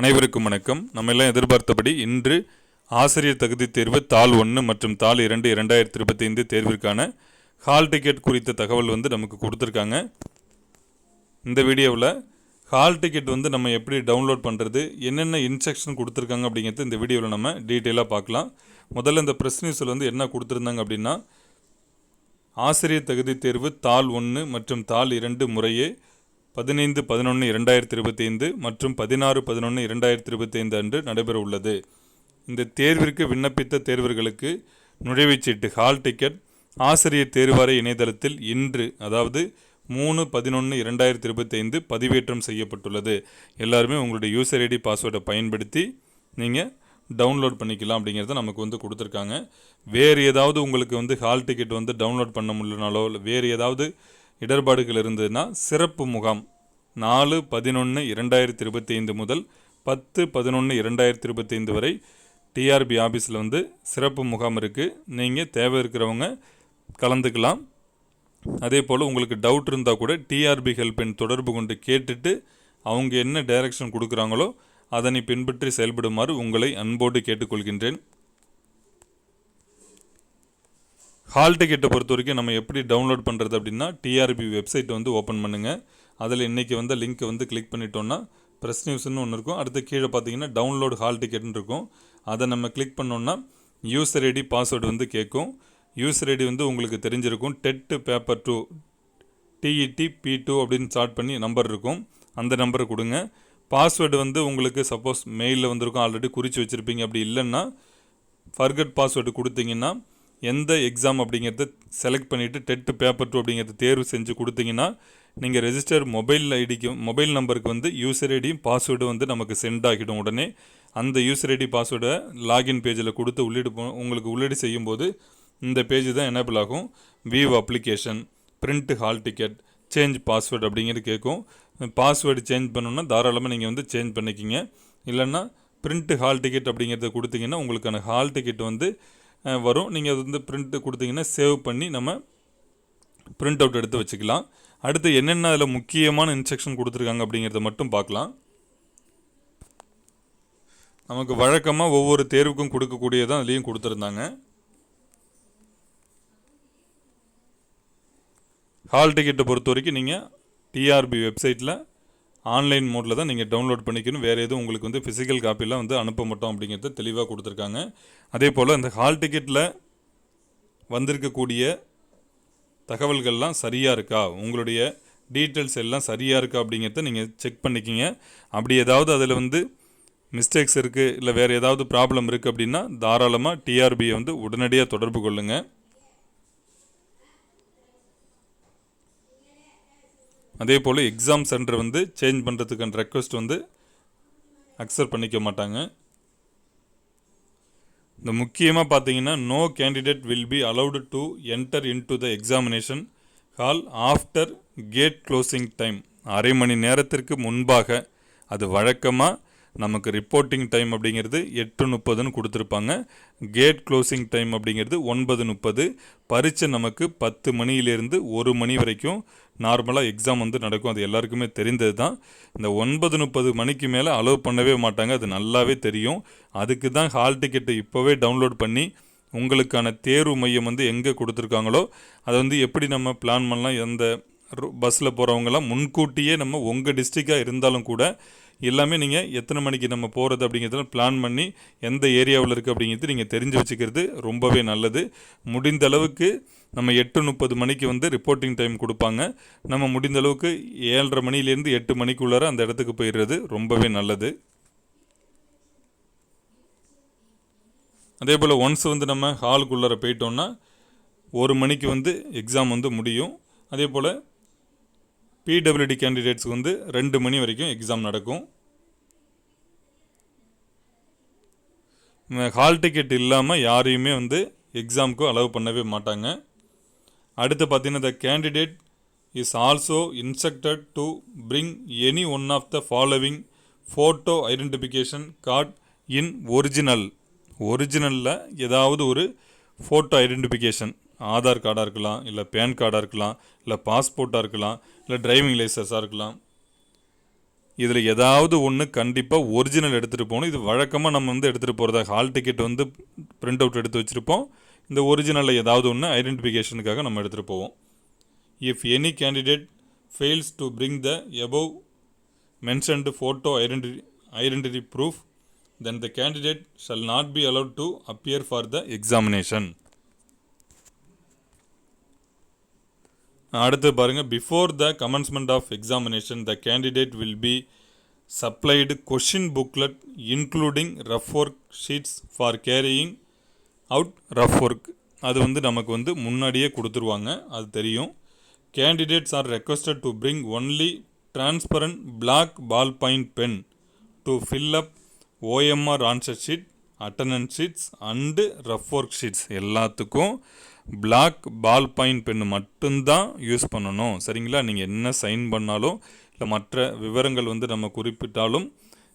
அனைவருக்கும் வணக்கம். நம்ம எல்லாம் எதிர்பார்த்தபடி இன்று ஆசிரியர் தகுதி தேர்வு தாள் ஒன்று மற்றும் தாள் இரண்டு இரண்டாயிரத்தி இருபத்தி ஐந்து தேர்விற்கான ஹால் டிக்கெட் குறித்த தகவல் வந்து நமக்கு கொடுத்துருக்காங்க. இந்த வீடியோவில் ஹால் டிக்கெட் வந்து நம்ம எப்படி டவுன்லோட் பண்ணுறது என்னென்ன இன்ஸ்ட்ரக்ஷன் கொடுத்துருக்காங்க அப்படிங்கிறது இந்த வீடியோவில் நம்ம டீட்டெயிலாக பார்க்கலாம். முதல்ல இந்த ப்ரெஸ் நியூஸில் வந்து என்ன கொடுத்துருந்தாங்க அப்படின்னா ஆசிரியர் தகுதி தேர்வு தாள் ஒன்று மற்றும் தாள் இரண்டு முறையே பதினைந்து பதினொன்று இரண்டாயிரத்தி இருபத்தி ஐந்து மற்றும் பதினாறு பதினொன்று இரண்டாயிரத்தி இருபத்தி ஐந்து அன்று நடைபெற உள்ளது. இந்த தேர்விற்கு விண்ணப்பித்த தேர்வர்களுக்கு நுழைவுச்சீட்டு ஹால் டிக்கெட் ஆசிரியர் தேர்வாரிய இணையதளத்தில் இன்று அதாவது மூணு பதினொன்று இரண்டாயிரத்தி இருபத்தி ஐந்து பதிவேற்றம் செய்யப்பட்டுள்ளது. எல்லாருமே உங்களுடைய யூசர் ஐடி பாஸ்வேர்டை பயன்படுத்தி நீங்கள் டவுன்லோட் பண்ணிக்கலாம் அப்படிங்கிறத நமக்கு வந்து கொடுத்துருக்காங்க. வேறு ஏதாவது உங்களுக்கு வந்து ஹால் டிக்கெட் வந்து டவுன்லோட் பண்ண முடியலனாலோ இல்லை வேறு ஏதாவது இடர்பாடுகள் இருந்ததுன்னா சிறப்பு முகாம். நாலு பதினொன்று இரண்டாயிரத்தி இருபத்தி ஐந்து முதல் பத்து பதினொன்று இரண்டாயிரத்தி இருபத்தி ஐந்து வரை டிஆர்பி ஆஃபீஸில் வந்து சிறப்பு முகாம் இருக்குது நீங்கள் தேவை இருக்கிறவங்க கலந்துக்கலாம். அதே போல் உங்களுக்கு டவுட் இருந்தால் கூட டிஆர்பி ஹெல்ப்லைன் தொடர்பு கொண்டு கேட்டுட்டு அவங்க என்ன டைரக்ஷன் கொடுக்குறாங்களோ அதனை பின்பற்றி செயல்படுமாறு உங்களை அன்போடு கேட்டுக்கொள்கின்றேன். ஹால் டிக்கெட்டை பொறுத்த வரைக்கும் நம்ம எப்படி டவுன்லோட் பண்ணுறது அப்படின்னா டிஆர்பி வெப்சைட் வந்து ஓப்பன் பண்ணுங்கள் அதில் இன்றைக்கி வந்து லிங்க்கை வந்து கிளிக் பண்ணிட்டோன்னா ப்ரெஸ் நியூஸ்னு ஒன்று இருக்கும். அடுத்து கீழே பார்த்தீங்கன்னா டவுன்லோட் ஹால் டிக்கெட்னு இருக்கும். அதை நம்ம கிளிக் பண்ணோன்னா யூசர் ஐடி பாஸ்வேர்டு வந்து கேட்கும். யூசர் ஐடி வந்து உங்களுக்கு தெரிஞ்சிருக்கும். TET paper two TET P two அப்படின்னு ஸ்டார்ட் பண்ணி நம்பர் இருக்கும். அந்த நம்பரை கொடுங்க. பாஸ்வேர்டு வந்து உங்களுக்கு சப்போஸ் மெயிலில் வந்திருக்கும். ஆல்ரெடி குறித்து வச்சுருப்பீங்க. அப்படி இல்லைன்னா ஃபர்கட் பாஸ்வேர்டு கொடுத்தீங்கன்னா எந்த எக்ஸாம் அப்படிங்கிறத செலக்ட் பண்ணிவிட்டு டெட்டு பேப்பர் டூ அப்படிங்கிறத தேர்வு செஞ்சு கொடுத்தீங்கன்னா நீங்கள் ரெஜிஸ்டர் மொபைல் ஐடிக்கு மொபைல் நம்பருக்கு வந்து யூசர் ஐடியும் பாஸ்வேர்டும் வந்து நமக்கு சென்ட் ஆகிடும் உடனே. அந்த யூசர் ஐடி பாஸ்வேர்டை லாகின் பேஜில் கொடுத்து உள்ளீடு போ- உங்களுக்கு உள்ளீடு செய்யும்போது இந்த பேஜ் தான் எனேபிள் ஆகும். View application print hall ticket change password அப்படிங்கிறது கேட்கும். பாஸ்வேர்டு சேஞ்ச் பண்ணணும்னா தாராளமாக நீங்கள் வந்து சேஞ்ச் பண்ணிக்கிங்க. இல்லைன்னா பிரிண்ட் ஹால் டிக்கெட் அப்படிங்கிறத கொடுத்தீங்கன்னா உங்களுக்கான ஹால் டிக்கெட் வந்து வரும். நீங்கள் அது வந்து பிரிண்ட்டு கொடுத்தீங்கன்னா சேவ் பண்ணி நம்ம பிரிண்ட் அவுட் எடுத்து வச்சுக்கலாம். அடுத்து என்னென்ன அதில் முக்கியமான இன்ஸ்ட்ரக்ஷன் கொடுத்துருக்காங்க அப்படிங்கிறத மட்டும் பார்க்கலாம். நமக்கு வழக்கமாக ஒவ்வொரு தேர்வுக்கும் கொடுக்கக்கூடியதான் அதுலேயும் கொடுத்துருந்தாங்க. ஹால் டிக்கெட்டை பொறுத்த வரைக்கும் நீங்கள் டிஆர்பி வெப்சைட்டில் ஆன்லைன் மோடில் தான் நீங்கள் டவுன்லோட் பண்ணிக்கணும். வேறு எதுவும் உங்களுக்கு வந்து ஃபிசிக்கல் காப்பிலாம் வந்து அனுப்ப மாட்டோம் அப்படிங்கிறத தெளிவாக கொடுத்துருக்காங்க. அதே போல் இந்த ஹால் டிக்கெட்டில் வந்திருக்கக்கூடிய தகவல்கள்லாம் சரியாக இருக்கா? உங்களுடைய டீட்டெயில்ஸ் எல்லாம் சரியாக இருக்கா அப்படிங்கிறத நீங்கள் செக் பண்ணிக்கிங்க. அப்படி ஏதாவது அதில் வந்து மிஸ்டேக்ஸ் இருக்குது இல்லை வேறு ஏதாவது ப்ராப்ளம் இருக்குது அப்படின்னா தாராளமாக டிஆர்பியை வந்து உடனடியாக தொடர்பு கொள்ளுங்கள் அதே போல் எக்ஸாம் சென்டர் வந்து சேஞ்ச் பண்ணுறதுக்கான ரெக்வஸ்ட் வந்து அக்செப்ட் பண்ணிக்க மாட்டாங்க. இந்த முக்கியமாக பார்த்தீங்கன்னா no candidate will be allowed to enter into the examination hall after gate closing time அரை மணி நேரத்திற்கு முன்பாக அது வழக்கமாக நமக்கு ரிப்போர்ட்டிங் டைம் அப்படிங்கிறது எட்டு முப்பதுன்னு கொடுத்துருப்பாங்க. கேட் க்ளோசிங் டைம் அப்படிங்கிறது ஒன்பது முப்பது. பரீட்சை நமக்கு பத்து மணியிலேருந்து ஒரு மணி வரைக்கும் நார்மலாக எக்ஸாம் வந்து நடக்கும். அது எல்லாருக்குமே தெரிந்தது தான் இந்த ஒன்பது முப்பது மணிக்கு மேலே அலோவ் பண்ணவே மாட்டாங்க. அது நல்லாவே தெரியும். அதுக்கு தான் ஹால் டிக்கெட்டை இப்போவே டவுன்லோட் பண்ணி உங்களுக்கான தேர்வு மையம் வந்து எங்கே கொடுத்துருக்காங்களோ அதை வந்து எப்படி நம்ம பிளான் பண்ணலாம் எந்த பஸ்ஸில் போகிறவங்கலாம் முன்கூட்டியே நம்ம உங்கள் டிஸ்ட்ரிக்டாக இருந்தாலும் கூட எல்லாமே நீங்கள் எத்தனை மணிக்கு நம்ம போகிறது அப்படிங்கிறத பிளான் பண்ணி எந்த ஏரியாவில் இருக்குது அப்படிங்கிறது நீங்கள் தெரிஞ்சு வச்சுக்கிறது ரொம்பவே நல்லது. முடிந்த அளவுக்கு நம்ம எட்டு முப்பது மணிக்கு வந்து ரிப்போர்ட்டிங் டைம் கொடுப்பாங்க. நம்ம முடிந்த அளவுக்கு ஏழரை மணிலேருந்து எட்டு மணிக்குள்ளார அந்த இடத்துக்கு போயிடுறது ரொம்பவே நல்லது. அதே போல் ஒன்ஸ் வந்து நம்ம ஹாலுக்குள்ளார போயிட்டோம்னா ஒரு மணிக்கு வந்து எக்ஸாம் வந்து முடியும். அதே போல் பிடபிள்யூடி கேண்டிடேட்ஸ்க்கு வந்து ரெண்டு மணி வரைக்கும் எக்ஸாம் நடக்கும். ஹால் டிக்கெட் இல்லாமல் யாரையுமே வந்து எக்ஸாமுக்கு அலோவ் பண்ணவே மாட்டாங்க. அடுத்து பார்த்தீங்கன்னா the candidate is also instructed to bring any one of the following photo identification card in original ஒரிஜினலில் ஏதாவது ஒரு ஃபோட்டோ ஐடென்டிஃபிகேஷன் ஆதார் கார்டாக இருக்கலாம் இல்லை பேன் கார்டாக இருக்கலாம் இல்லை பாஸ்போர்ட்டாக இருக்கலாம் இல்லை டிரைவிங் லைசன்ஸாக இருக்கலாம். இதில் ஏதாவது ஒன்று கண்டிப்பாக ஒரிஜினல் எடுத்துகிட்டு போகணும். இது வழக்கமாக நம்ம வந்து எடுத்துகிட்டு போகிறதா ஹால் டிக்கெட் வந்து பிரிண்ட் அவுட் எடுத்து வச்சுருப்போம். இந்த ஒரிஜினலில் ஏதாவது ஒன்று ஐடென்டிஃபிகேஷனுக்காக நம்ம எடுத்துகிட்டு போவோம். If any candidate fails to bring the above mentioned photo identi identity proof then the candidate shall not be allowed to appear for the examination அடுத்து பாருங்கள் before the commencement of examination the candidate will be supplied question booklet including rough work sheets for carrying out rough work அது வந்து நமக்கு வந்து முன்னாடியே கொடுத்துருவாங்க அது தெரியும். Candidates are requested to bring only transparent black ball point pen to fill up OMR answer sheet attendance sheets and rough work sheets எல்லாத்துக்கும் black ball point pen மட்டும்தான் யூஸ் பண்ணணும். சரிங்களா? நீங்கள் என்ன சைன் பண்ணாலும் இல்லை மற்ற விவரங்கள் வந்து நம்ம குறிப்பிட்டாலும்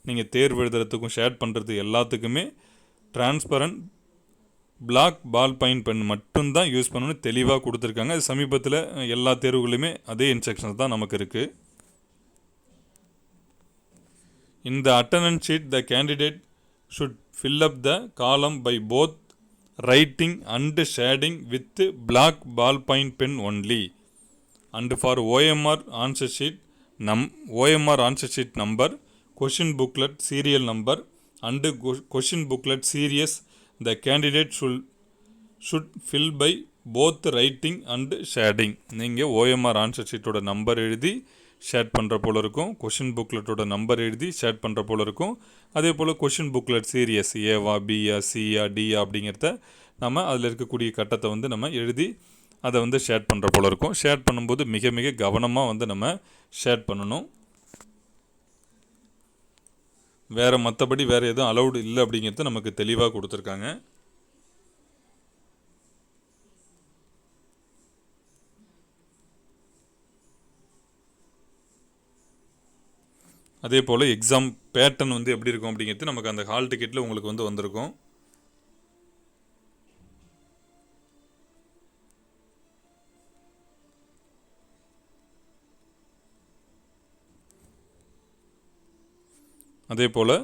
நீங்கள் தேர்வு எழுதுறதுக்கும் ஷேர் பண்ணுறது எல்லாத்துக்குமே transparent black ball point pen மட்டும்தான் யூஸ் பண்ணணும்னு தெளிவாக கொடுத்துருக்காங்க. அது சமீபத்தில் எல்லா தேர்வுகளுமே அதே இன்ஸ்ட்ரக்ஷன்ஸ் தான் நமக்கு இருக்குது இந்த attendance sheet the candidate should fill up the column by both writing and shading with black ballpoint pen only. And for OMR answer sheet, num OMR answer sheet number, question booklet serial number, and go- question booklet series, the candidate should should fill by both writing and shading. நீங்கள் OMR answer ஷீட்டோட number எழுதி share பண்ணுற போல இருக்கும். Question புக்லெட்டோட number எழுதி share பண்ணுற போல் இருக்கும். அதே போல் கொஷின் புக்லெட் சீரியஸ் ஏவா பிஆ சிஆ டிஆ அப்படிங்கிறத நம்ம அதில் இருக்கக்கூடிய கட்டத்தை வந்து நம்ம எழுதி அதை வந்து ஷேர் பண்ணுற போல இருக்கும். ஷேர் பண்ணும்போது மிக மிக கவனமாக வந்து நம்ம ஷேர் பண்ணணும். வேறு மற்றபடி வேறு எதுவும் அலௌடு இல்லை அப்படிங்கிறது நமக்கு தெளிவாக கொடுத்துருக்காங்க. அதே போல் எக்ஸாம் பேட்டர்ன் வந்து எப்படி இருக்கும் அப்படிங்கிறது நமக்கு அந்த ஹால் டிக்கெட்டில் உங்களுக்கு வந்து வந்திருக்கும் அதே போல்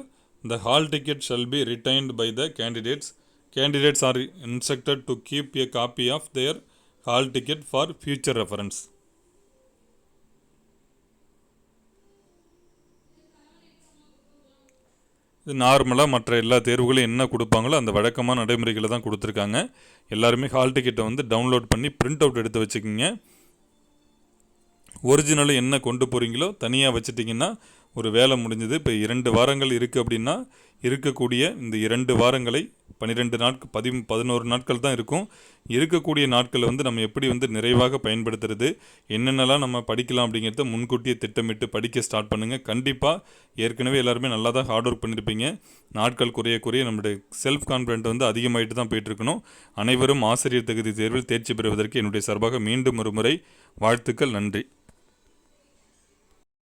the hall ticket shall be retained by the candidates candidates are instructed to keep a copy of their hall ticket for future reference இது நார்மலாக மற்ற எல்லா தேர்வுகளும் என்ன கொடுப்பாங்களோ அந்த வழக்கமான நடைமுறைகளை தான் கொடுத்துருக்காங்க. எல்லாருமே ஹால் டிக்கெட்டை வந்து டவுன்லோட் பண்ணி பிரிண்ட் அவுட் எடுத்து வச்சுக்கிங்க. ஒரிஜினலும் என்ன கொண்டு போகிறீங்களோ தனியாக வச்சுட்டிங்கன்னா ஒரு வேலை முடிஞ்சது. இப்போ இரண்டு வாரங்கள் இருக்குது அப்படின்னா இருக்கக்கூடிய இந்த இரண்டு வாரங்களை பன்னிரெண்டு நாட்கள் பதி பதினோரு நாட்கள் தான் இருக்கும். இருக்கக்கூடிய நாட்களை வந்து நம்ம எப்படி வந்து நிறைவாக பயன்படுத்துறது என்னென்னலாம் நம்ம படிக்கலாம் அப்படிங்கிறத முன்கூட்டியே திட்டமிட்டு படிக்க ஸ்டார்ட் பண்ணுங்கள் கண்டிப்பாக ஏற்கனவே எல்லாருமே நல்லா தான் ஹார்ட் ஒர்க் பண்ணியிருப்பீங்க நாட்கள் குறைய குறைய நம்மளுடைய செல்ஃப் கான்ஃபிடென்ட் வந்து அதிகமாகிட்டு தான் போயிட்டுருக்கணும். அனைவரும் ஆசிரியர் தகுதி தேர்வில் தேர்ச்சி பெறுவதற்கு என்னுடைய சார்பாக மீண்டும் ஒரு முறை வாழ்த்துக்கள். நன்றி.